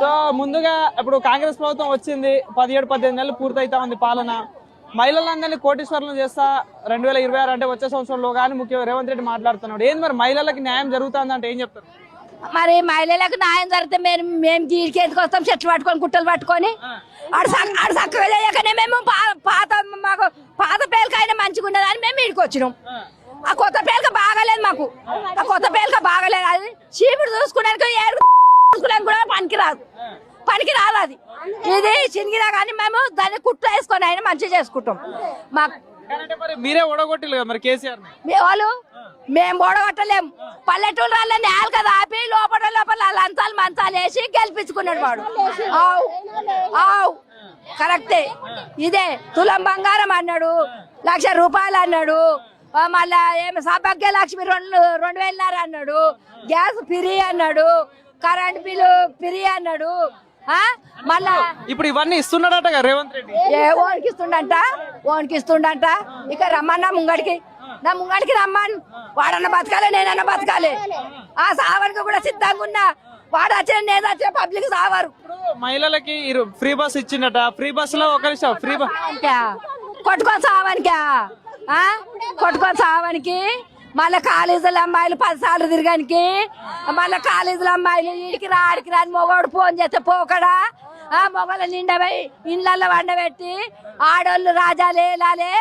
So ముందుగా ఇప్పుడు కాంగ్రెస్ ప్రభుత్వం వచ్చింది పదిహేడు పద్దెనిమిది నెలలు పూర్తయితా ఉంది పాలన. మహిళలందరినీ కోటీశ్వరులను చేస్తా రెండు వేల ఇరవై ఆరు అంటే వచ్చే సంవత్సరంలో కానీ ముఖ్య రేవంత్ రెడ్డి మాట్లాడుతున్నాడు. ఏంది మరి మహిళలకు న్యాయం జరుగుతుంది అంటే ఏం చెప్తారు? మరి మహిళలకు న్యాయం జరిగితే మేము మేము దీనికి ఎందుకు వస్తాం చెట్లు పట్టుకొని గుట్టలు పట్టుకొని. ఆడు సక్- ఆడు చక్కగా చేయకనే మేము పాత మాకు పాత పేలకైనా మంచిగా ఉన్నదని మేము ఇడికి వచ్చినాం. ఆ. కొత్త పేలక బాగాలేదు మాకు. ఆ కొత్త పేలక బాగాలేదు. అది చీపుడు చూసుకున్నానికి ఏడు చూసుకున్నానికి కూడా పనికి రాదు పనికి రాదు అది. ఇది చినిగినా కానీ మేము దాన్ని కుట్టు వేసుకొని అయినా మంచిగా చేసుకుంటాం. అంటే మరి కేసీఆర్ మీ వాళ్ళు మేము ఓడగొట్టలేం. పల్లెటూరు నేల కదా ఆపి లోపల లోపల లంచాలు మంచాలు వేసి గెలిపించుకున్నాడు వాడు. ఆవు ఆవు. కరెక్టే. ఇదే తులం బంగారం అన్నాడు లక్ష రూపాయలు అన్నాడు మళ్ళా ఏమి సౌభాగ్య లక్ష్మి రెండు రెండు వేలన్నర అన్నాడు గ్యాస్ ఫ్రీ అన్నాడు కరెంట్ బిల్లు ఫ్రీ అన్నాడు. ఆ? మళ్ళా ఇప్పుడు ఇవన్నీ ఇస్తున్నాడట రేవంత్ రెడ్డి. ఏ ఓనికిస్తుండంట? ఓనికిస్తుండంట? ఇక రమ్మన్నా ముంగడికి. నా ముంగడికి రమ్మను. వాడన్న బతకాలి నేనన్న బతకాలి. ఆ సావరికి కూడా సిద్ధంగా ఉన్నా. వాడు వచ్చిన నేను వచ్చిన పబ్లిక్ సావరు మహిళలకి ఫ్రీ బస్ ఇచ్చిండట. ఫ్రీ బస్లో ఒక ఫ్రీ బస్ కొట్టుకొని సావనికా? ఆ? కొట్టుకొని సావనికి? మళ్ళీ కాలేజీల అమ్మాయిలు పది సార్లు తిరగానికి మళ్ళీ కాలేజీల అమ్మాయిలు ఇంటికి రా ఆడికి రాని మొగోడు ఫోన్ చేస్తే పోకడా ఆ మొగల నిండబోయి ఇండ్లలో వండబెట్టి ఆడోళ్ళు రాజాలే ఇలాలే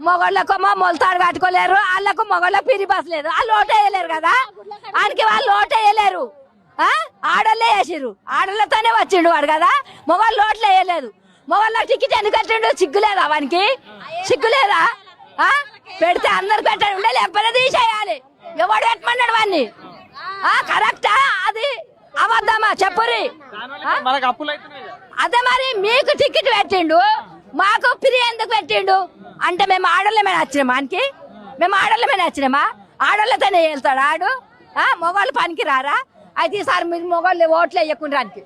మొగళ్ళకేమో మొలతాడు కట్టుకోలేరు వాళ్ళకు మొగళ్ళ పిరి బసలేదు వాళ్ళు లోటు వేయలేరు కదా. ఆయనకి వాళ్ళు లోటు వేయలేరు. ఆడోళ్ళే వేసిరు ఆడోళ్ళతోనే వచ్చిండు వాడు కదా. మొగళ్ళు ఓట్లు వేయలేదు. మొగళ్ళ టికెట్ ఎందుకు కట్టిండు? సిగ్గులేదా వానికి? సిగ్గులేదా ఆ? పెడితే అందరు పెట్టండి ఉండే లేకపోతే తీసేయాలి. ఎవడు పెట్టమన్నాడు వాడిని. కరెక్టా? అది అబద్ధమా? చెప్పురి. అదే మరి మీకు టికెట్ పెట్టిండు మాకు ఫ్రీ ఎందుకు పెట్టిండు? అంటే మేము ఆడోళ్ళమే నచ్చినామా ఆయనకి? మేము ఆడోళ్ళమే నచ్చినామా ఆడోళ్ళతోనే వెళ్తాడు ఆడు? ఆ మొగోళ్ళు పనికి రారా అయితే ఈసారి మీరు మొగోళ్ళు ఓట్లు వేయకుండా ఆయనకి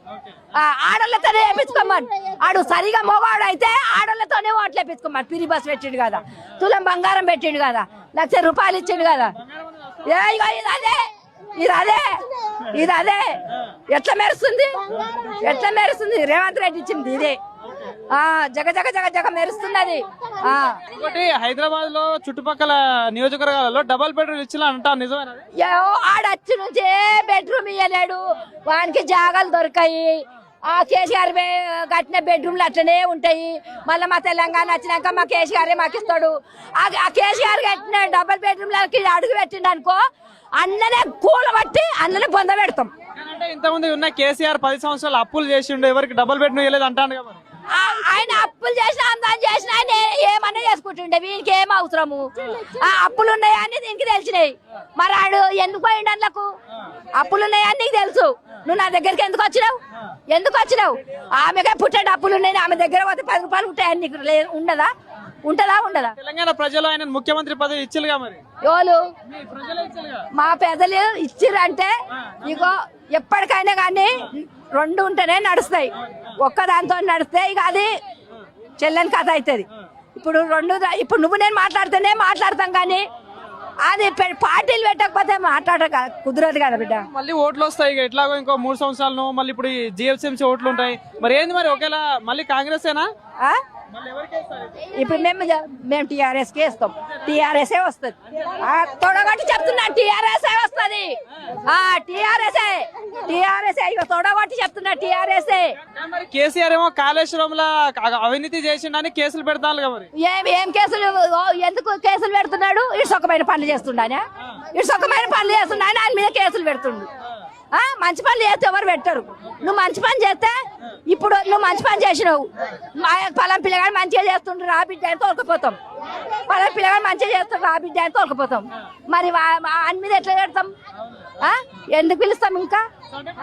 ఆ, ఆడోళ్ళతోనే వేపించుకోమని ఆడు సరిగా మొగాడు అయితే ఆడోళ్ళతోనే ఓట్లు వేపించుకోమని పిరి బస్ పెట్టిండు కదా. తులం బంగారం పెట్టిండు కదా. లక్ష రూపాయలు ఇచ్చిండు కదా. ఏ ఇగో ఇది అదే. ఇది అదే. ఇది అదే. ఎట్లా మెరుస్తుంది? ఎట్లా మెరుస్తుంది? రేవంత్ రెడ్డి ఇచ్చింది ఇదే. జగ జగ జగ జగ మెరుస్తున్నది. ఇంకోటి హైదరాబాద్లో చుట్టుపక్కల నియోజకవర్గాలలో డబల్ బెడ్రూమ్ ఇచ్చిన అంటా నిజమేనా ఆడచ్చి నుంచి ఏ బెడ్రూమ్ ఇయ్యలేడు. వానికి జాగాలు దొరకాయి. ఆ కేసీఆర్ కట్టిన బెడ్రూమ్లు అట్లనే ఉంటాయి. మళ్ళీ మా తెలంగాణ వచ్చినాక మా కేసీఆర్ మాకు ఇస్తాడు. ఆ కేసీఆర్ కట్టిన డబల్ బెడ్రూమ్లకి అడుగు పెట్టిండు అనుకో అన్ననే కూలబట్టి అన్ననే పొంద పెడతాం. అంటే ఇంతకుముందు ఉన్న కేసీఆర్ పది సంవత్సరాలు అప్పులు చేసిండు ఎవరికి డబల్ బెడ్ ఇవ్వలేదు అంటాను ఆయన అప్పులు చేసిన అందాన్ని చేసిన ఆయన ఏమన్నా చేసుకుంటుండే. వీనికి ఏం అవసరము? ఆ అప్పులు ఉన్నాయని దీనికి తెలిసినాయి. మరి ఆడు ఎందుకు పోయిండు అందులకు అప్పులు ఉన్నాయని నీకు తెలుసు. నువ్వు నా దగ్గరికి ఎందుకు వచ్చినావు? ఎందుకు వచ్చినావు? ఆమెకే పుట్టే అప్పులు ఉన్నాయి ఆమె దగ్గర పోతే పది రూపాయలు ఉంటాయని నీకు ఉండదా? ఉంటదా ఉండదా? తెలంగాణ ప్రజలు ఆయన ముఖ్యమంత్రి పదవి ఇచ్చిలుగా మరి? ఎవరు? మీ పెద్దలు ఇచ్చిరంటే ఇగో ఎప్పటికైనా కానీ రెండు ఉంటేనే నడుస్తాయి. ఒక్క దాంతో నడిస్తే ఇక అది చెల్లని కథ అవుతుంది. ఇప్పుడు రెండు ఇప్పుడు నువ్వు నేను మాట్లాడితేనే మాట్లాడతాం కానీ అది పార్టీలు పెట్టకపోతే మాట్లాడ కుదరదు కదా బిడ్డ. మళ్ళీ ఓట్లు వస్తాయి ఇక. ఎట్లాగో ఇంకో మూడు సంవత్సరాలు మళ్ళీ ఇప్పుడు జిఎఫ్సిఎంసీ ఓట్లు ఉంటాయి. మరి ఏంది మరి ఒకేలా మళ్ళీ కాంగ్రెస్ ఏనా ఇప్పుడు మేము మేము టీఆర్ఎస్కి వేస్తాం టీఆర్ఎస్ వస్తుంది తొడగొట్టి చెప్తున్నా టీఆర్ఎస్ వస్తుంది. టీఆర్ఎస్ టీఆర్ఎస్ ఇక తొడగొట్టి చెప్తున్నా మరి కేసీఆర్ ఏమో కాళేశ్వరంలో అవినీతి చేసిండని కేసులు పెడతాను ఏం ఏం కేసులు? ఎందుకు కేసులు పెడుతున్నాడు? ఇసుకమైన పనులు చేస్తుండానే? ఇసుకమైన పనులు చేస్తుండానే ఆయన మీద కేసులు పెడుతుండు. మంచి పనులు చేస్తే ఎవరు పెట్టరు. నువ్వు మంచి పని చేస్తే ఇప్పుడు నువ్వు మంచి పని చేసినావు. మా పలం పిల్లగాడు మంచిగా చేస్తుండ్రు రా బిడ్డ అని తోలుకుపోతాం. పలం పిల్లగాడు మంచిగా చేస్తుండ్రు రా బిడ్డ అని తోలుకుపోతాం. మరి ఆయన మీద ఎట్లా పెడతాం? ఎందుకు పిలుస్తాం ఇంకా?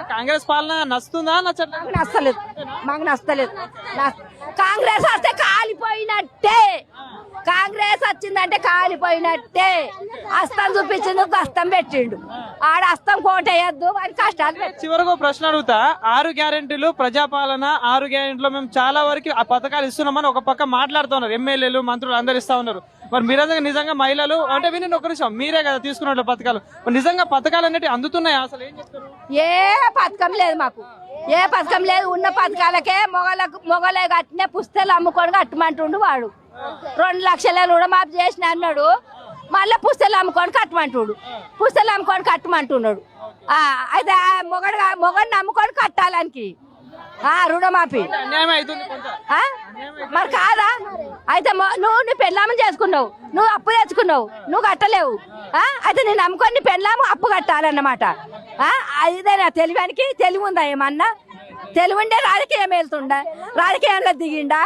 కాంగ్రెస్ పాలన నచ్చుతుందా నచ్చలేదు. మాకు నచ్చలేదు. నచ్చ- కాంగ్రెస్ వస్తే కాలిపోయినట్టే. కాంగ్రెస్ వచ్చిందంటే కాలిపోయినట్టే. అస్తం చూపించిండు అస్తం పెట్టిండు. ఆడ అస్తం కోటేయద్దు వారి కష్టాలు చివరకు ప్రశ్న అడుగుతా. ఆరు గ్యారెంటీలు ప్రజాపాలన ఆరు గ్యారెంటీలో మేము చాలా వరకు ఆ పథకాలు ఇస్తున్నామని ఒక పక్క మాట్లాడుతున్నారు. ఎమ్మెల్యేలు మంత్రులు అందరు ఇస్తా ఉన్నారు. మరి మీరు నిజంగా మహిళలు అంటే విని ఒక నిమిషం. మీరే కదా తీసుకున్న పథకాలు. నిజంగా పథకాలు అనేవి అందుతున్నాయి? అసలు ఏం చెప్తారు ఏ పథకం లేదు మాకు. ఏ పథకం లేదు. ఉన్న పథకాలకే మొగలకు మొగలే కట్టినే పుస్తకాలు అమ్ముకొని కట్టమంటుండు వాడు. రెండు లక్షల రుణమాఫీ చేసిన అన్నాడు. మళ్ళీ పుస్తకాలు అమ్ముకొని కట్టమంటుడు. పుస్తకాలు అమ్ముకొని కట్టమంటున్నాడు. అయితే మొగడు మొగడిని అమ్ముకొని కట్టాలనికి ఆ, రుణమాఫీ? మరి కాదా? అయితే నువ్వు నీ పెళ్ళామని చేసుకున్నావు. నువ్వు అప్పు తెచ్చుకున్నావు. నువ్వు కట్టలేవు? అయితే నేను నమ్ముకొని నీ పెళ్ళాము అప్పు కట్టాలన్నమాట. ఆ? ఇదేనా తెలివానికి తెలివి ఉందా ఏమన్నా? తెలివి ఉండే రాజకీయం వెళ్తుండా రాజకీయంలో దిగిండా?